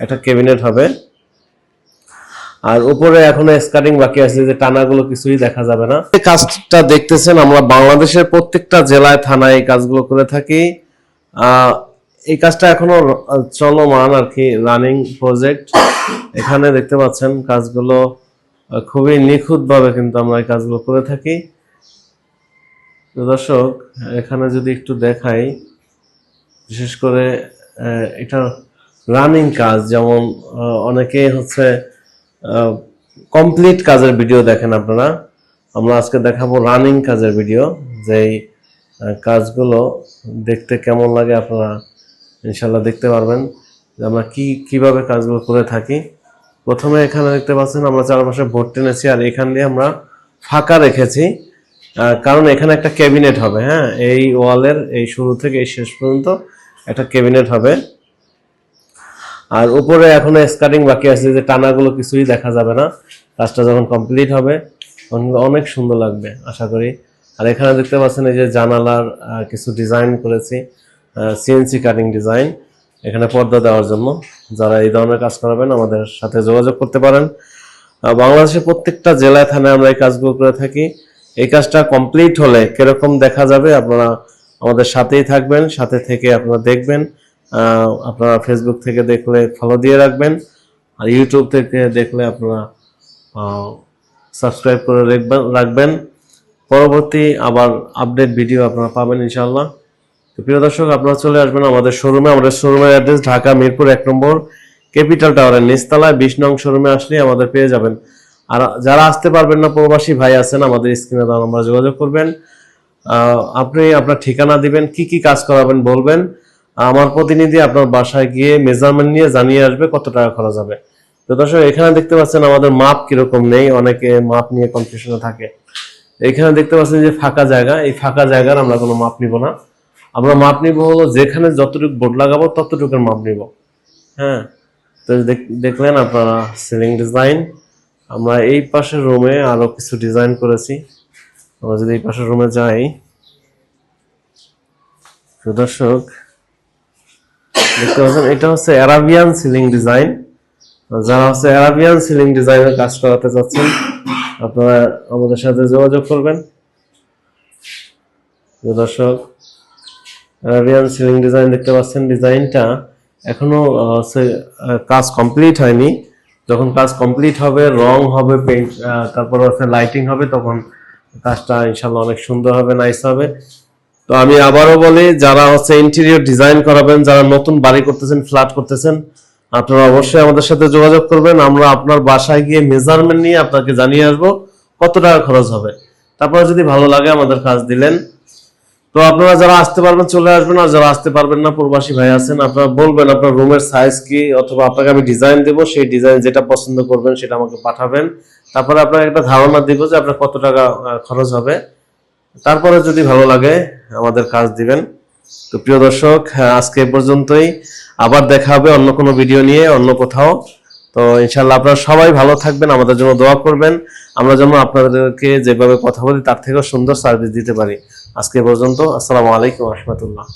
একটা ক্যাবিনেট হবে। আর উপরে এখনও স্কার্টিং বাকি আছে যে টানাগুলো কিছুই দেখা যাবে না। এই কাজটা দেখতেছেন, আমরা বাংলাদেশের প্রত্যেকটা জেলায়, থানায় এই কাজগুলো করে থাকি। এই কাজটা এখনও চলমান আর কি রানিং প্রজেক্ট এখানে দেখতে পাচ্ছেন কাজগুলো খুবই নিখুঁত ভাবে কিন্তু আমরা এই কাজগুলো করে থাকি। দর্শক, এখানে যদি একটু দেখাই, বিশেষ করে এটা রানিং কাজ, যেমন অনেকে হচ্ছে কমপ্লিট কাজের ভিডিও দেখেন আপনারা। আমরা আজকে দেখাবো রানিং কাজের ভিডিও যেই কাজগুলো দেখতে কেমন লাগে আপনারা ইনশাল্লাহ দেখতে পারবেন যে আমরা কি, কীভাবে কাজগুলো করে থাকি। প্রথমে এখানে দেখতে পাচ্ছেন আমরা চারপাশে ভোট টেনেছি আর এখান দিয়ে আমরা ফাঁকা রেখেছি কারণ এখানে একটা ক্যাবিনেট হবে হ্যাঁ? এই ওয়ালের এই শুরু থেকে এই শেষ পর্যন্ত একটা ক্যাবিনেট হবে। আর উপরে এখনও স্কার্টিং বাকি আছে যে টানাগুলো কিছুই দেখা যাবে না। কাজটা যখন কমপ্লিট হবে, তখন অনেক সুন্দর লাগবে, আশা করি। আর এখানে দেখতে পাচ্ছেন এই যে জানালার কিছু ডিজাইন করেছি সিএনসি কাটিং ডিজাইন এখানে পর্দা দেওয়ার জন্য। যারা এই ধরনের কাজ করাবেন, আমাদের সাথে যোগাযোগ করতে পারেন। বাংলাদেশের প্রত্যেকটা জেলায়, থানায় আমরা এই কাজগুলো করে থাকি। এই কাজটা কমপ্লিট হলে কীরকম দেখা যাবে, আপনারা আমাদের সাথেই থাকবেন, সাথে থেকে আপনারা দেখবেন। আপনারা ফেসবুক থেকে দেখলে ফলো দিয়ে রাখবেন আর ইউটিউব থেকে দেখলে আপনারা সাবস্ক্রাইব করে রাখবেন রাখবেন। পরবর্তী আবার আপডেট ভিডিও আপনারা পাবেন ইনশাল্লাহ তো প্রিয় দর্শক, আপনারা চলে আসবেন আমাদের শোরুমে আমাদের শোরুমের অ্যাড্রেস ঢাকা মিরপুর এক নম্বর ক্যাপিটাল টাওয়ারের নিচতলায়। বিশ নং শোরুমে আসলে আমাদের পেয়ে যাবেন। আর যারা আসতে পারবেন না, প্রবাসী ভাই আছেন, আমাদের স্ক্রিনে দেওয়া নাম্বার যোগাযোগ করবেন। আপনি আপনার ঠিকানা দিবেন, কি কি কাজ করাবেন বলবেন। আমার প্রতিনিধি আপনার বাসায় গিয়ে মেজারমেন্ট নিয়ে জানিয়ে আসবে কত টাকা খরচ হবে। তো দর্শক, এখানে দেখতে পাচ্ছেন আমাদের মাপ কীরকম নেই, অনেকে মাপ নিয়ে কনফিউশনে থাকে। এখানে দেখতে পাচ্ছেন যে ফাঁকা জায়গা, এই ফাঁকা জায়গার আমরা কোনো মাপ নিব না। আমরা মাপ নিব হলো যেখানে যতটুকু বোর্ড লাগাবো, ততটুকুর মাপ নিব। হ্যাঁ? তো দেখ- দেখলেন আপনারা সিলিং ডিজাইন আমরা এই পাশের রুমে আরও কিছু ডিজাইন করেছি। আমরা যদি এই পাশের রুমে যাই। দর্শক দেখতে পাচ্ছেন, এটা হচ্ছে অ্যারাবিয়ান সিলিং ডিজাইন যারা হচ্ছে অ্যারাবিয়ান সিলিং ডিজাইনের কাজ করাতে চাচ্ছেন, আপনারা আমাদের সাথে যোগাযোগ করবেন। দর্শক অ্যারাবিয়ান সিলিং ডিজাইন দেখতে পাচ্ছেন ডিজাইনটা এখনও হচ্ছে কাজ কমপ্লিট হয়নি। যখন কাজ কমপ্লিট হবে, রং হবে পেইন্ট তারপর হচ্ছে লাইটিং হবে, তখন কাজটা ইনশাল্লাহ অনেক সুন্দর হবে নাইস হবে। তো আমি আবারও বলি, যারা হচ্ছে ইন্টেরিয়র ডিজাইন করাবেন, যারা নতুন বাড়ি করতেছেন ফ্ল্যাট করতেছেন, আপনারা অবশ্যই আমাদের সাথে যোগাযোগ করবেন। আমরা আপনার বাসায় গিয়ে মেজারমেন্ট নিয়ে আপনাকে জানিয়ে আসব কত টাকা খরচ হবে। তারপরে যদি ভালো লাগে আমাদের কাজ দিলেন। তো আপনারা যারা আসতে পারবেন, চলে আসবেন, আর যারা আসতে পারবেন না, প্রবাসী ভাই আছেন, আপনারা বলবেন আপনার রুমের সাইজ কি, অথবা আপনাকে আমি ডিজাইন দেবো, সেই ডিজাইন যেটা পছন্দ করবেন, সেটা আমাকে পাঠাবেন। তারপরে আপনার একটা ধারণা দিব যে আপনার কত টাকা খরচ হবে। তারপরে যদি ভালো লাগে আমাদের কাজ দিবেন। তো প্রিয় দর্শক হ্যাঁ, আজকে পর্যন্তই। আবার দেখা হবে অন্য কোনো ভিডিও নিয়ে অন্য কোথাও। তো ইনশাল্লাহ আপনারা সবাই ভালো থাকবেন আমাদের জন্য দোয়া করবেন। আমরা যেন আপনাদেরকে যেভাবে কথা বলি তার থেকেও সুন্দর সার্ভিস দিতে পারি। আজকে পর্যন্ত আসসালামু আলাইকুম রহমতুল্লাহ।